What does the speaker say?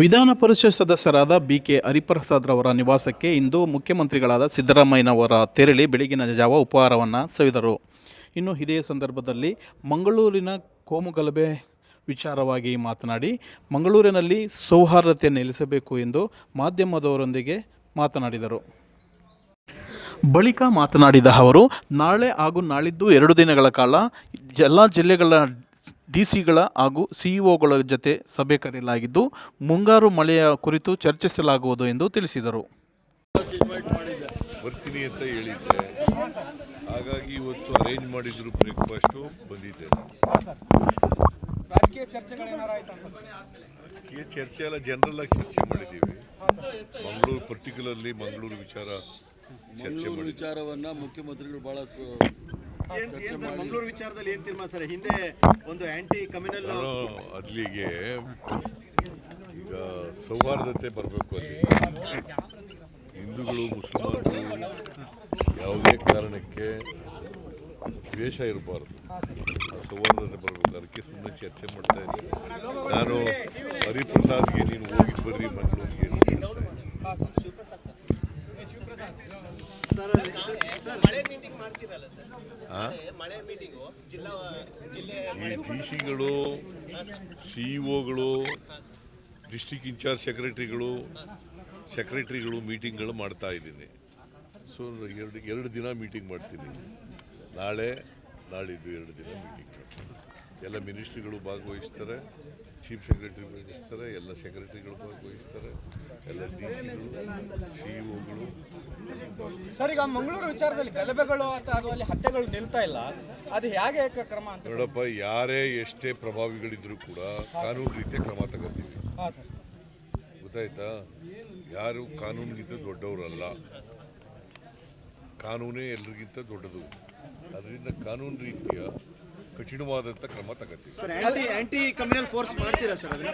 ವಿಧಾನ ಪರಿಷತ್ ಸದಸ್ಯರಾದ B K Hariprasad ರವರ ನಿವಾಸಕ್ಕೆ ಇಂದು ಮುಖ್ಯಮಂತ್ರಿಗಳಾದ ಸಿದ್ದರಾಮಯ್ಯನವರ ತೆರಳಿ ಬೆಳಗಿನ ಜಾವ ಉಪಹಾರವನ್ನು ಸವಿದರು. ಇನ್ನು ಇದೇ ಸಂದರ್ಭದಲ್ಲಿ ಮಂಗಳೂರಿನ ಕೋಮುಗಲಭೆ ವಿಚಾರವಾಗಿ ಮಾತನಾಡಿ, ಮಂಗಳೂರಿನಲ್ಲಿ ಸೌಹಾರ್ದತೆ ನೆಲೆಸಬೇಕು ಎಂದು ಮಾಧ್ಯಮದವರೊಂದಿಗೆ ಮಾತನಾಡಿದರು. ಬಳಿಕ ಮಾತನಾಡಿದ ಅವರು, ನಾಳೆ ಹಾಗೂ ನಾಳಿದ್ದು ಎರಡು ದಿನಗಳ ಕಾಲ ಎಲ್ಲ ಜಿಲ್ಲೆಗಳ ಡಿ ಸಿಗಳ ಹಾಗೂ ಸಿಇಒಗಳ ಜೊತೆ ಸಭೆ ಕರೆಯಲಾಗಿದ್ದು ಮುಂಗಾರು ಮಳೆಯ ಕುರಿತು ಚರ್ಚಿಸಲಾಗುವುದು ಎಂದು ತಿಳಿಸಿದರು. ಬರ್ತೀನಿ ಅಂತ ಹೇಳಿದ್ದೆ. ಹಾಗಾಗಿ ಇವತ್ತು ಅರೇಂಜ್ ಮಾಡಿದ್ರು ಬ್ರೇಕ್ಫಾಸ್ಟು ಬಂದಿದ್ದೆ ರಾಜಕೀಯ ಚರ್ಚೆ ಎಲ್ಲ ಜನರಲ್ ಆಗಿ ಚರ್ಚೆ ಮಾಡಿದ್ದೀವಿ. ಮಂಗಳೂರು ಪರ್ಟಿಕ್ಯುಲರ್ಲಿ ಮಂಗಳೂರು ವಿಚಾರ ಚರ್ಚೆ ವಿಚಾರವನ್ನ ಮುಖ್ಯಮಂತ್ರಿಗಳು ಸರ್ ಮಂಗಳೂರು ವಿಚಾರದಲ್ಲಿ ಏನ್ ತೀರ್ಮಾನ ಸರ್? ಹಿಂದೆ ಒಂದು ಆಂಟಿ ಕಮ್ಯುನಲ್ ಅಲ್ಲಿಗೆ ಈಗ ಸೌಹಾರ್ದತೆ ಬರಬೇಕು ಅಲ್ಲಿ. ಹಿಂದೂಗಳು ಮುಸ್ಲಿಮರು ಯಾವುದೇ ಕಾರಣಕ್ಕೆ ದ್ವೇಷ ಇರಬಾರ್ದು. ಆ ಸೌಹಾರ್ದತೆ ಬರಬೇಕು. ಅದಕ್ಕೆ ಸುಮ್ಮನೆ ಚರ್ಚೆ ಮಾಡ್ತಾ ಇದ್ದೀನಿ. ನಾನು ಹರಿಪ್ರಸಾದ್ಗೆ ನೀನು ಹೋಗಿ ಬರ್ರಿ ಮಂಗಳೂರಿಗೆ ಅಂತ ಹೇಳ್ತಾ ಇದ್ದೀನಿ. ಆ? ಈ ಡಿ ಸಿಇಒಗಳು ಡಿಸ್ಟಿಕ್ ಇನ್ಚಾರ್ಜ್ ಸೆಕ್ರೆಟರಿಗಳು ಸೆಕ್ರೆಟರಿಗಳು ಮೀಟಿಂಗ್ಗಳು ಮಾಡ್ತಾ ಇದ್ದೀನಿ. ಸೊ ಎರಡು ಎರಡು ದಿನ ಮೀಟಿಂಗ್ ಮಾಡ್ತೀನಿ. ನಾಳೆ, ನಾಳಿದ್ದು ಎರಡು ದಿನ ಮೀಟಿಂಗ್ ಮಾಡ್ತೀನಿ. ಎಲ್ಲ ಮಿನಿಸ್ಟ್ರಿಗಳು ಭಾಗವಹಿಸ್ತಾರೆ ಚೀಫ್ ಸೆಕ್ರೆಟರಿ ಭಾಗವಹಿಸ್ತಾರೆ ಎಲ್ಲ ಸೆಕ್ರೆಟರಿಗಳು ಭಾಗವಹಿಸ್ತಾರೆ ಎಲ್ಲ ಡಿ ಸಿಇಒಗಳು ಸರ್ ಈಗ ಮಂಗಳೂರು ವಿಚಾರದಲ್ಲಿ ಗಲಭೆಗಳು ಅಥವಾ ಅಲ್ಲಿ ಹತ್ಯೆಗಳು ನಿಲ್ತಾ ಇಲ್ಲ. ಅದು ಹೇಗೆ ಕ್ರಮ ಅಂತ ನೋಡಪ್ಪ ಯಾರೇ ಎಷ್ಟೇ ಪ್ರಭಾವಿಗಳಿದ್ರೂ ಕೂಡ ಕಾನೂನು ರೀತಿಯ ಕ್ರಮ ತಗೋತೀವಿ. ಗೊತ್ತಾಯ್ತಾ? ಯಾರು ಕಾನೂನಿಗಿಂತ ದೊಡ್ಡವರಲ್ಲ. ಕಾನೂನೇ ಎಲ್ರಿಗಿಂತ ದೊಡ್ಡದು. ಅದರಿಂದ ಕಾನೂನು ರೀತಿಯ ಕಠಿಣವಾದಂಥ ಕ್ರಮ ತಗೋತೀವಿ. Sir anti anti communal force ಮಾಡ್ತೀರಾ ಸರ್ ಅದು